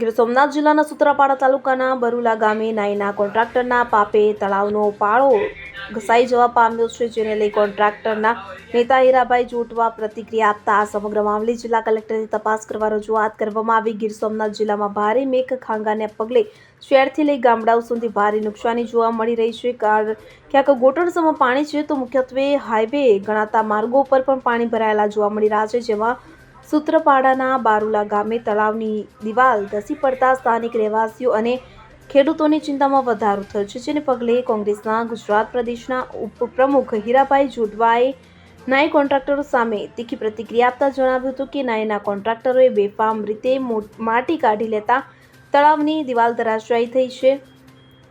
ગીર સોમનાથ જિલ્લાના સુત્રાપાડા તાલુકાના બરુલા ગામે નાઈના કોન્ટ્રાક્ટરના પાપે તળાવનો પાળો ઘસાઈ જવા પામ્યો છે, જેને લઈ કોન્ટ્રાક્ટરના નેતા હીરાભાઈ જોટવા પ્રતિક્રિયા આપતા આ સમગ્ર મામલે જિલ્લા કલેક્ટરની તપાસ કરવા રજૂઆત કરવામાં આવી. ગીર સોમનાથ જિલ્લામાં ભારે મેઘ ખાંગાને પગલે શહેરથી લઈ ગામડાઓ સુધી ભારે નુકસાની જોવા મળી રહી છે. કારણ ક્યાંક ગોટણસમાં પાણી છે, તો મુખ્યત્વે હાઈવે ગણાતા માર્ગો પર પણ પાણી ભરાયેલા જોવા મળી રહ્યા છે, જેમાં સૂત્રપાડાના બારુલા ગામે તળાવની દિવાલ ધસી પડતા સ્થાનિક રહેવાસીઓ અને ખેડૂતોની ચિંતામાં વધારો થયો છે, જેને પગલે કોંગ્રેસના ગુજરાત પ્રદેશના ઉપપ્રમુખ હીરાભાઈ જોડવાએ નાય કોન્ટ્રાક્ટરો સામે તીખી પ્રતિક્રિયા આપતા જણાવ્યું હતું કે નાયના કોન્ટ્રાક્ટરોએ બેફામ રીતે માટી કાઢી લેતા તળાવની દિવાલ ધરાશાયી થઈ છે.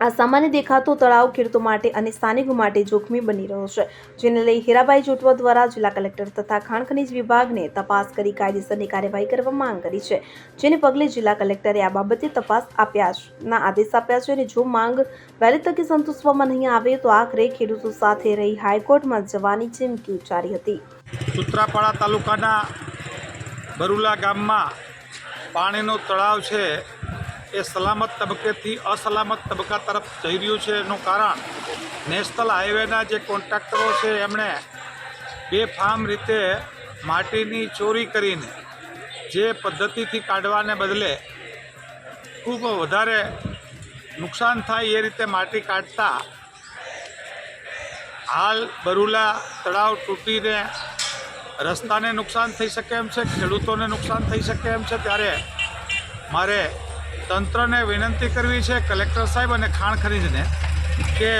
આ સામાન્ય દેખાતો તળાવ ખેડૂતો માટે અને સ્થાનિકો માટે જોખમી બની રહ્યો છે, જેને લઈ હીરાભાઈ જોટવા દ્વારા જિલ્લા કલેક્ટર તથા ખાણ ખનીજ વિભાગને તપાસ કરી કાયદેસરની કાર્યવાહી કરવા માંગ કરી છે, જેને પગલે જિલ્લા કલેક્ટરે આ બાબતે તપાસ આપ્યા ના આદેશ આપ્યા છે અને જો માંગ વહેલી તકે સંતોષવામાં નહીં આવે તો આખરે ખેડૂતો સાથે રહી હાઈકોર્ટમાં જવાની ચીમકી ઉચ્ચારી હતી. સુત્રાપાડા તાલુકાના બરુલા ગામમાં પાણીનો તળાવ છે એ સલામત તબક્કેથી અસલામત તબક્કા તરફ જઈ રહ્યું છે. એનું કારણ નેશનલ હાઈવેના જે કોન્ટ્રાક્ટરો છે, એમણે બેફામ રીતે માટીની ચોરી કરીને જે પદ્ધતિથી કાઢવાને બદલે ખૂબ વધારે નુકસાન થાય એ રીતે માટી કાઢતા હાલ બરુલા તળાવ તૂટીને રસ્તાને નુકસાન થઈ શકે એમ છે, ખેડૂતોને નુકસાન થઈ શકે એમ છે. ત્યારે મારે તંત્રને વિનંતી કરવી છે કલેક્ટર સાહેબ અને ખાણ ખરીદને કે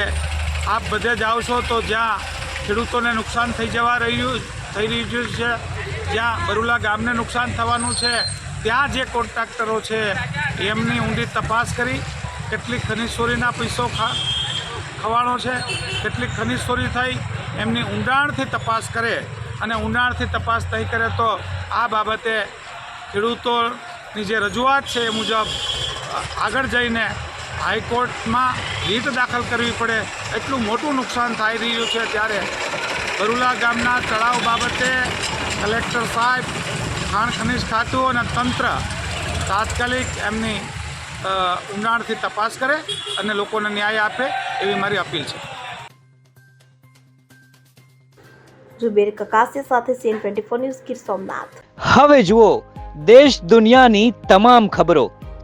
આપ બધે જાઓ છો તો જ્યાં ખેડૂતોને નુકસાન થઈ જવા રહ્યું થઈ રહ્યું છે, જ્યાં બરુલા ગામને નુકસાન થવાનું છે, ત્યાં જે કોન્ટ્રાક્ટરો છે, એમની ઊંડી તપાસ કરી, કેટલી ખનીજ ચોરીના પૈસો ખવાણો છે, કેટલી ખનીજ ચોરી થઈ, એમની ઊંડાણથી તપાસ કરે અને ઊંડાણથી તપાસ નહીં કરે તો આ બાબતે ખેડૂતોની જે રજૂઆત છે એ મુજબ આગળ જઈને હાઈકોર્ટમાં રીટ દાખલ કરવી પડે એટલું મોટું નુકસાન થઈ રહ્યું છે ત્યારે બરુલા ગામના તળાવ બાબતે કલેક્ટર સાહેબ ખાણ ખનિજ ખાતું અને તંત્ર તાત્કાલિક એમની ઊંડાણથી તપાસ કરે અને લોકોને ન્યાય આપે એવી મારી અપીલ છે. જુબેર કકાસી સાથે CN twenty four news Gir Somnath. હવે જુઓ દેશ દુનિયાની તમામ ખબરો